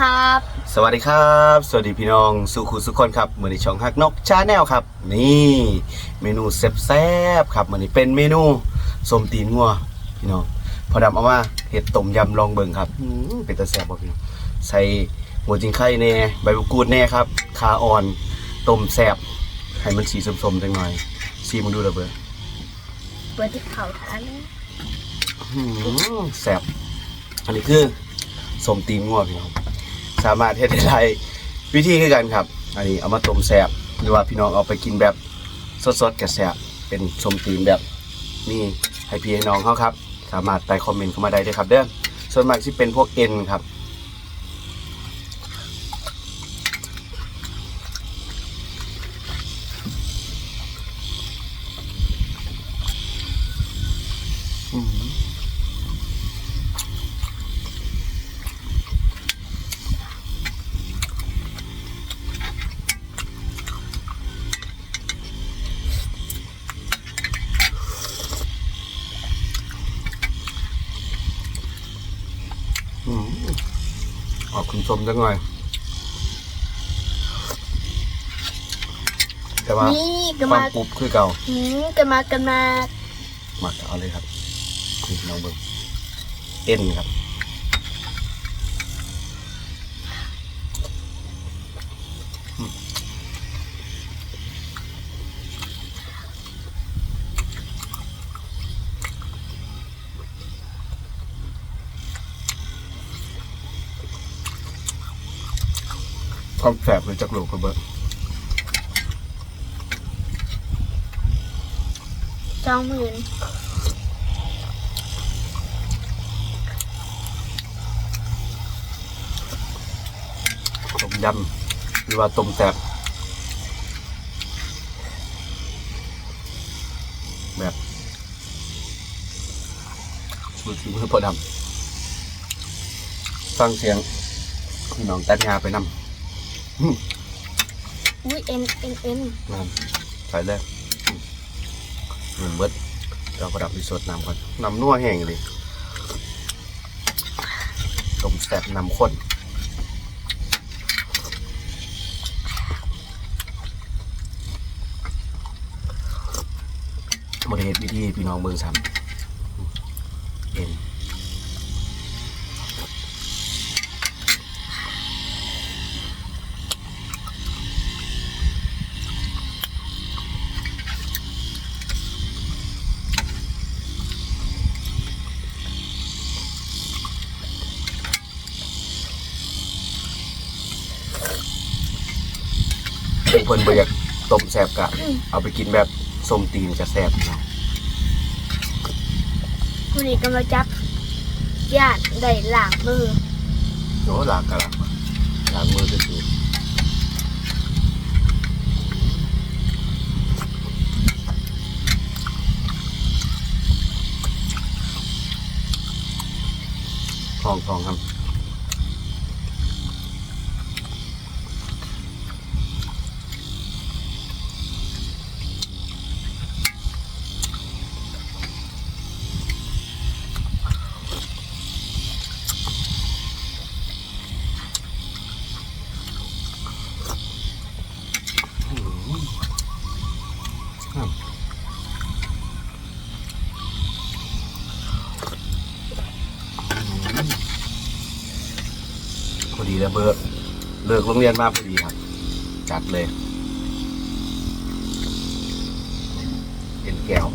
ครับ สวัสดีครับ สวัสดีพี่น้องสุขุสุขคนครับมือในช่องฮักนกชาแนลครับ นี่เมนูแซ่บๆครับมือนี้เป็นเมนูส้มตีนงัวพี่น้องพอดำเอามาเห็ดต้มยำลองเบิ่งครับอื้อเป็นตาแซ่บบ่พี่น้องใส่หัวจิงไข่แน่ใบมะกรูดแน่ครับขาอ่อนต้มแซ่บให้มันสีส้มๆจังหน่อยซีมึงดูระเบิดเปิดที่เขาทันอื้อแซ่บอันนี้คือส้มตีนงัวพี่น้อง สามารถเฮ็ดได้หลายวิธีคือกันครับ อันนี้เอามาต้มแซ่บหรือว่าพี่น้องเอาไปกินแบบสดๆกับแซ่บเป็นสมตีนแบบนี่ให้พี่ให้น้องเขาครับ สามารถใต้คอมเมนต์เข้ามาได้เลยครับเด้อส่วนมากที่เป็นพวกเอ็นครับ กคุณสมจังหน่อย แต่ว่านี่ก็ความามกรุบคือเก่าหืมก็มากันมา หมักเอาเลยครับนี่น้องเบิ้งเอ็นครับ ความแสบเลยจากโลกกระเบิดสองหมื่นต้มยำหรือว่าต้มแสบแบบมือถือมือพอดำฟังเสียงพี่น้องตัดงาไปนำ อุ้ยเอ็นเอ็นเอ็นน้ำใส่เลยหนึ่งเบิดเราประดับดีสดน้ำก่อนน้ำนัวแห้งเลยต้มแสบน้ำข้นบริเหตุวิธีพี่น้องเมืองซ้ำเอ็น เป็นคนเบียากต้มแสบกะ เอาไปกินแบบส้มตีนจะแสบเนาะวันนี้ก็มาจับญาติได้หลางมือโอ้ล้างกะล้างล้างมือคือทองทองครับ พ อดีแล้วเบอร์เลิกโรงเรียนมาพอดีครับ จัดเลยเป็นแก้ว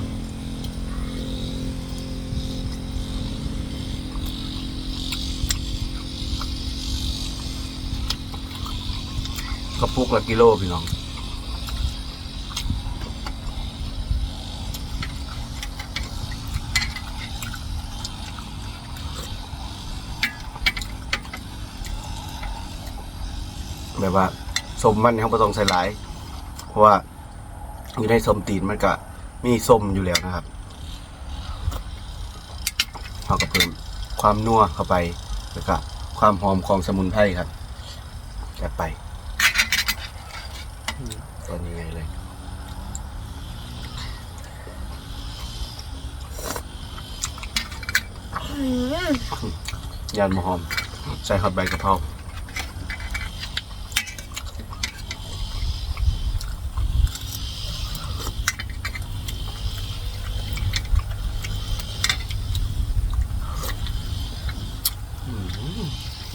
กระปุกละกิโลพี่น้อง แบบว่าสมมันเขาก็ต้องใส่หลาย เพราะว่าอยู่ในสมตีนมันก็มีส้มอยู่แล้วนะครับเราก็เพิ่มความนัวเข้าไปแล้วก็ความหอมของสมุนไพรครับจัดไปอืมตอนนี้ไงเลยอืมยานมะหอม ใส่ฮอตใบกะเพรา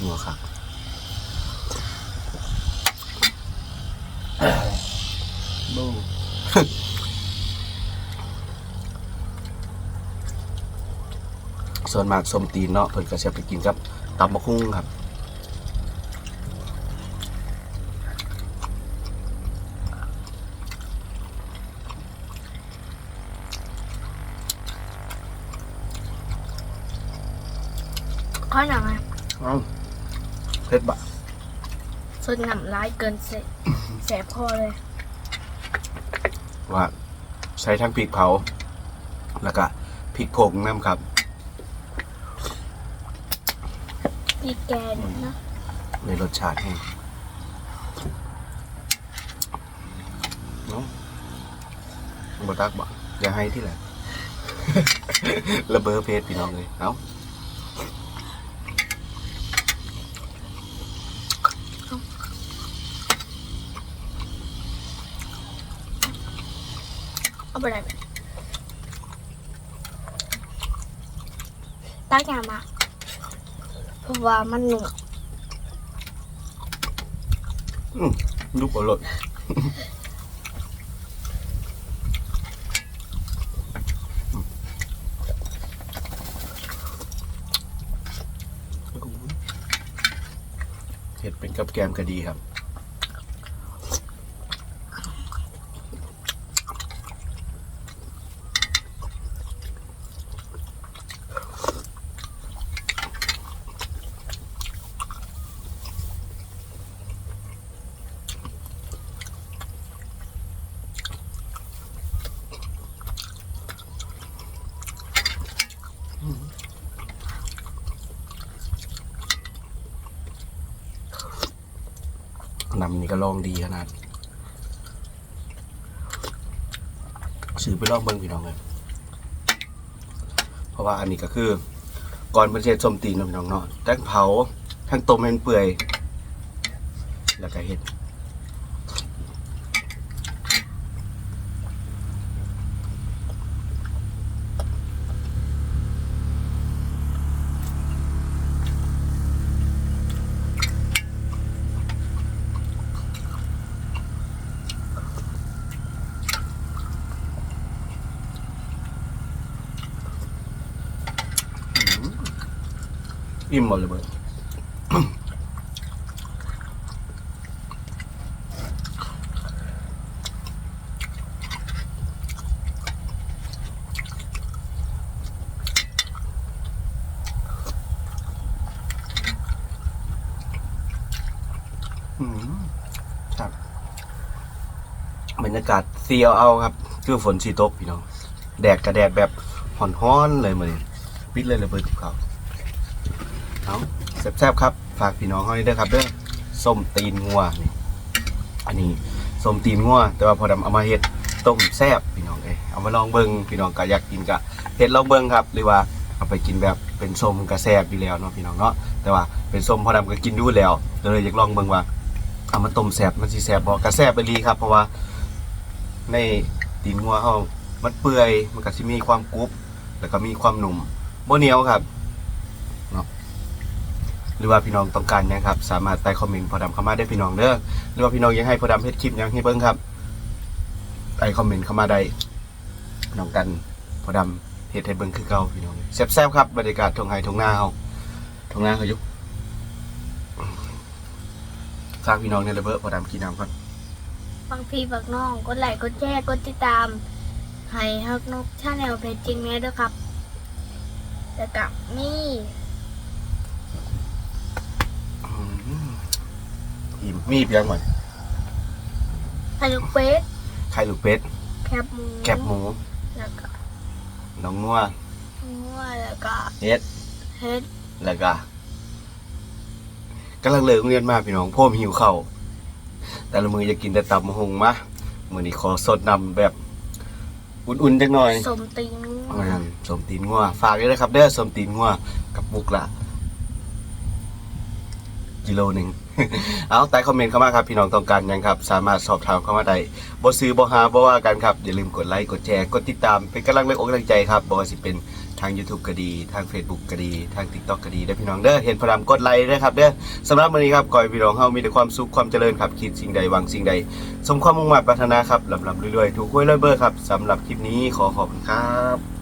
นัวครับูส่วนมากสมตีนเนาะเพิ่นก็จะไปกินครับตำมะคุ้งครับขอหน่อยะอ้าวเผ็ดบะสุดหนำร้ายเกินเสะแสบคอเลย ว่า ใช้ทั้งพริกเผา แล้วก็พริกผงน้ำครับอีแกนนะในรสชาติแห้งเนาะบตักบอกอย่าให้ที่ไหนระเบ้อเพชรพี่น้องเลย เอ้า เอาไปไหนไปตั้งยามาเพราะว่ามันหนุ่มลูกบอลดเห็ดเป็นกับแกมก็ดีครับ นำนี่ก็ลองดีขนาดซื้อไปลองเบิ้งพี่น้องเลยเพราะว่าอันนี้ก็คือ ก่อนเประเทศส้มตีนพี่น้องเนาะทั้งเผาทั้งต้มให้มันเปื่อย แล้วก็เห็ด อิ่มหมดเลยเบิร์ดอืมครับบรรยากาศเซียวเอาครับ คือฝนสีตกพี่น้อง แดดกระแดดแบบห่อนฮ้อนๆเลยมาเลยปิดเลยระเบิดทิพเขา เอาแซ่บๆครับ ฝากพี่น้องเขาด้วยครับเด้อส้มตีนงัวนี่อันนี้ส้มตีนงัวแต่ว่าพอดำเอามาเฮ็ดต้มแซ่บพี่น้องเอ้ยเอามาลองเบิ่งพี่น้องก็อยากกินก็เฮ็ดลองเบิ่งครับหรือว่าเอาไปกินแบบเป็นส้มกระแซ่บอยู่แล้วเนาะพี่น้องเนาะแต่ว่าเป็นส้มพอดำก็กินดูแล้วเลยอยากลองเบิ่งว่าเอามาต้มแซ่บมันสิแซ่บบ่กระแซ่บไปรีครับ เพราะว่าในตีนงัวเฮามันเปื่อยมันก็สิมีความกรุบแล้วก็มีความหนุ่มบ่เหนียวครับ หรือว่าพี่น้องต้องการหยังครับ สามารถใต้คอมเมนต์พอดำเข้ามาได้พี่น้องเด้อหรือว่าพี่น้องยากให้พอดำเฮ็ดคลิปยังให้เบิ่งครับใต้คอมเมนต์เข้ามาได้น้องกันพอดำเฮ็ดให้เบิ่งคือเก่าพี่น้องแซ่บๆครับบรรยากาศทงไห้ทงนาเฮาทงนาเฮายู่ฝากพี่น้องเนี่ยเลยเบ้อพอดำกินน้ำก่อนบางพี่บักน้องกดไลค์กดแชร์กดติดตามให้ฮักนกชาแนลเพจจริงแม่ด้วยครับแล้วกับนี่ อืม อิ่มมีเพียงหน่อยไข่ลูกเป็ดไข่ลูกเป็ดแคบหมูแคบหมูแล้วก็น้องนัวงัวแล้วก็เฮ็ดเฮ็ดแล้วก็กำลังเลิกโรงเรียนมาพี่น้องพ่อมหิวข้าวแต่ละมือจะกินแต่ตับมะฮงมามื้อนี้ขอสดนำแบบอุ่นๆจังหน่อยสมตีนงัวอืมสมตีนงัวฝากด้วยนะครับเด้อสมตีนงัวกับบุกละ กิโลหนึ่ง เอาใต้คอมเมนต์เข้ามาครับพี่น้องต้องการยังครับ สามารถสอบถามเข้ามาได้บ่ซื้อบ่หาบ่ว่ากันครับ อย่าลืมกดไลค์กดแชร์กดติดตามเป็นกำลังแรงอกกำลังใจครับบ่ว่าสิเป็นทาง YouTube ก็ดี ทาง Facebook ก็ดี ทาง TikTok ก็ดีเด้อพี่น้องเด้อเห็นพอดำกดไลค์เด้อครับเด้อสำหรับวันนี้ครับก่อยพี่น้องเฮามีแต่ความสุขความเจริญครับคิดสิ่งใดหวังสิ่งใด สมความมุ่งมั่นปรารถนาครับลำลำรวยๆถูกหวยรวยเบอร์ครับสำหรับคลิปนี้ขอขอบคุณครับ